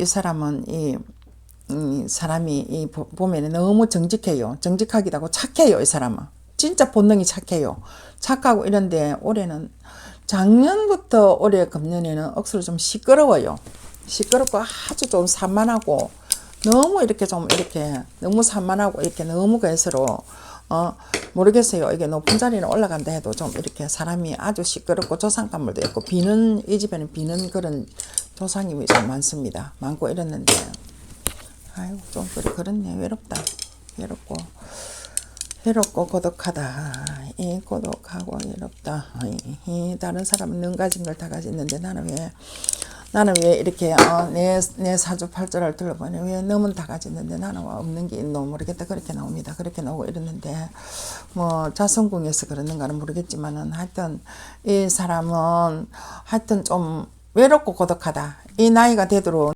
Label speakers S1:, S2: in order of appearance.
S1: 이 사람은 이, 이 사람이 이 보- 보면은 너무 정직해요. 정직하기도 하고 착해요. 이 사람은 진짜 본능이 착해요. 착하고 이런데 올해는 작년부터 올해 금년에는 억수로 좀 시끄러워요. 시끄럽고 아주 좀 산만하고 너무 이렇게 좀 이렇게 너무 산만하고 이렇게 너무 그래서로 어 모르겠어요. 이게 높은 자리는 올라간다 해도 좀 이렇게 사람이 아주 시끄럽고 조상감물도 있고 비는 이 집에는 비는 그런 조상님이 좀 많습니다. 많고 이랬는데 아이고 좀 그래 그렇네. 외롭다. 외롭고 외롭고 고독하다. 이 고독하고 외롭다. 이, 이 다른 사람은 능 가진 걸 다 가졌는데 나는 왜 나는 왜 이렇게 어, 내, 내 사주팔자를 들어보니 왜 너는 다 가졌는데 나는 왜 없는 게 있노? 모르겠다. 그렇게 나옵니다. 그렇게 나오고 이러는데 뭐 자성궁에서 그러는가는 모르겠지만은 하여튼 이 사람은 하여튼 좀 외롭고 고독하다. 이 나이가 되도록